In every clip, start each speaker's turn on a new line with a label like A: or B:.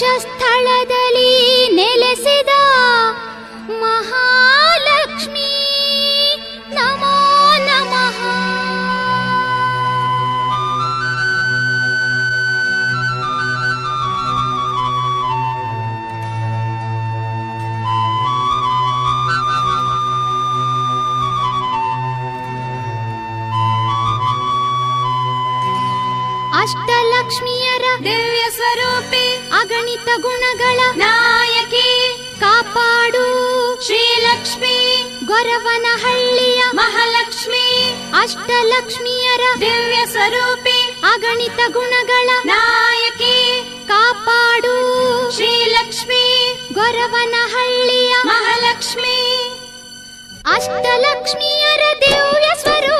A: ಸ್ಥಳದಲ್ಲಿ ನೆಲೆಸಿದ ಮಹಾಲಕ್ಷ್ಮಿ ನಮೋ ನಮಃ ಅಷ್ಟಲಕ್ಷ್ಮಿಯರ
B: ದಿವ್ಯ ಸ್ವರೂಪಿ
A: ಅಗಣಿತ ಗುಣಗಳ
B: ನಾಯಕಿ
A: ಕಾಪಾಡು.
B: ಶ್ರೀಲಕ್ಷ್ಮಿ
A: ಗೊರವನಹಳ್ಳಿಯ
B: ಮಹಾಲಕ್ಷ್ಮಿ
A: ಅಷ್ಟಲಕ್ಷ್ಮಿಯರ
B: ದಿವ್ಯ ಸ್ವರೂಪಿ
A: ಅಗಣಿತ ಗುಣಗಳ
B: ನಾಯಕಿ
A: ಕಾಪಾಡು.
B: ಶ್ರೀಲಕ್ಷ್ಮಿ
A: ಗೊರವನಹಳ್ಳಿಯ
B: ಮಹಾಲಕ್ಷ್ಮಿ
A: ಅಷ್ಟಲಕ್ಷ್ಮಿಯರ ದಿವ್ಯ ಸ್ವರೂಪ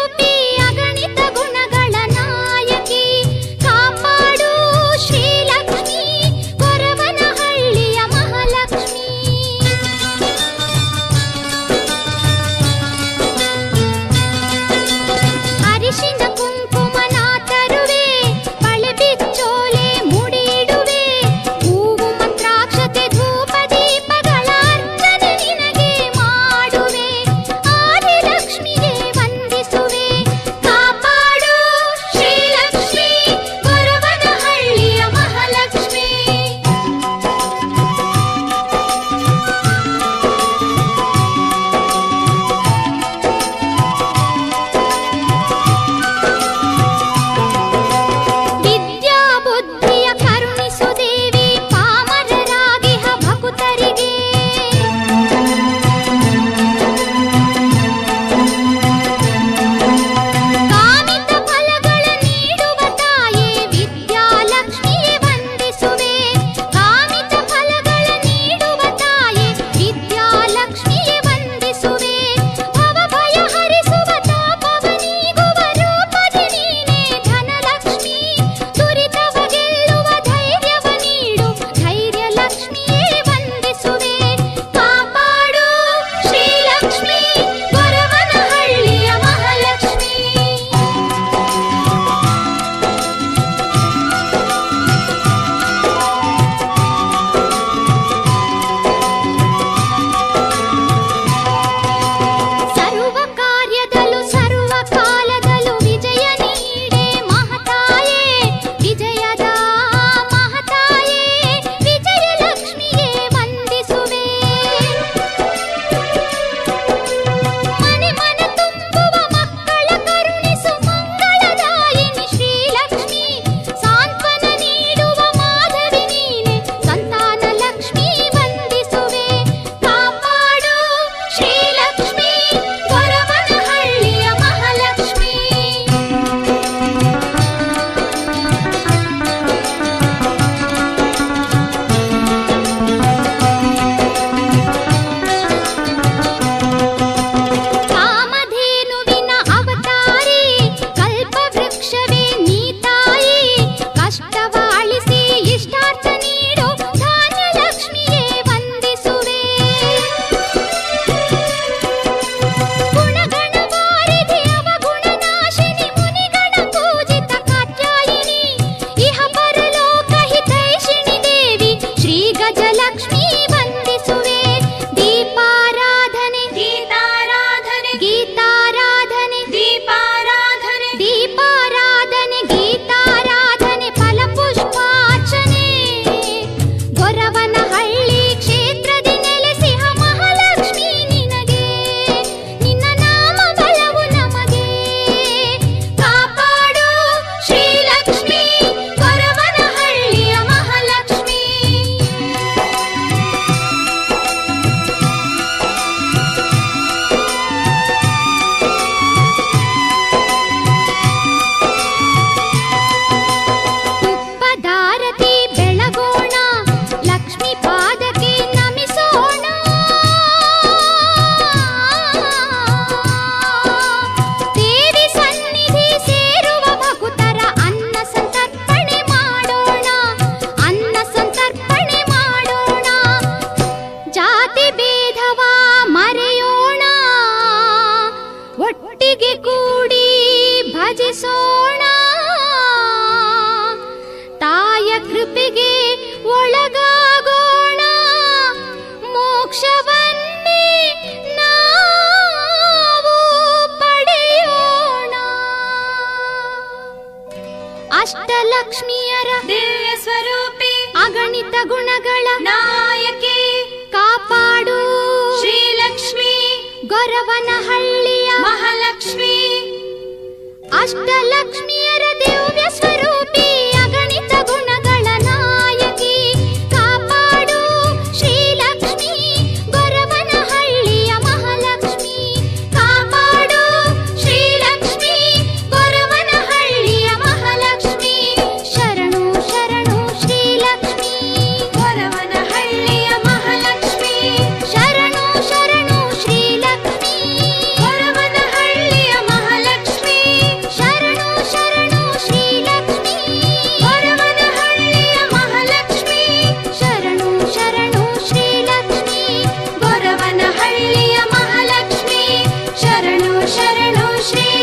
A: ಕೂಡಿ ಭಜಿಸೋಣ ತಾಯ ಕೃಪೆಗೆ ಒಳಗಾಗೋಣ. ಮೋಕ್ಷವನ್ನೇ ನಾವು ಪಡೆಯೋಣ. ಅಷ್ಟಲಕ್ಷ್ಮಿಯರ
B: ದಿವ್ಯ ಸ್ವರೂಪಿ
A: ಅಗಣಿತ ಗುಣಗಳ
B: ನಾಯಕಿ
A: ಕಾಪಾಡು.
B: ಶ್ರೀಲಕ್ಷ್ಮಿ ಗೊರವನ
A: ಅಷ್ಟಲಕ್ಷ್ಮಿಯರ ದಿವ್ಯ ಸ್ವರೂಪ Нежнее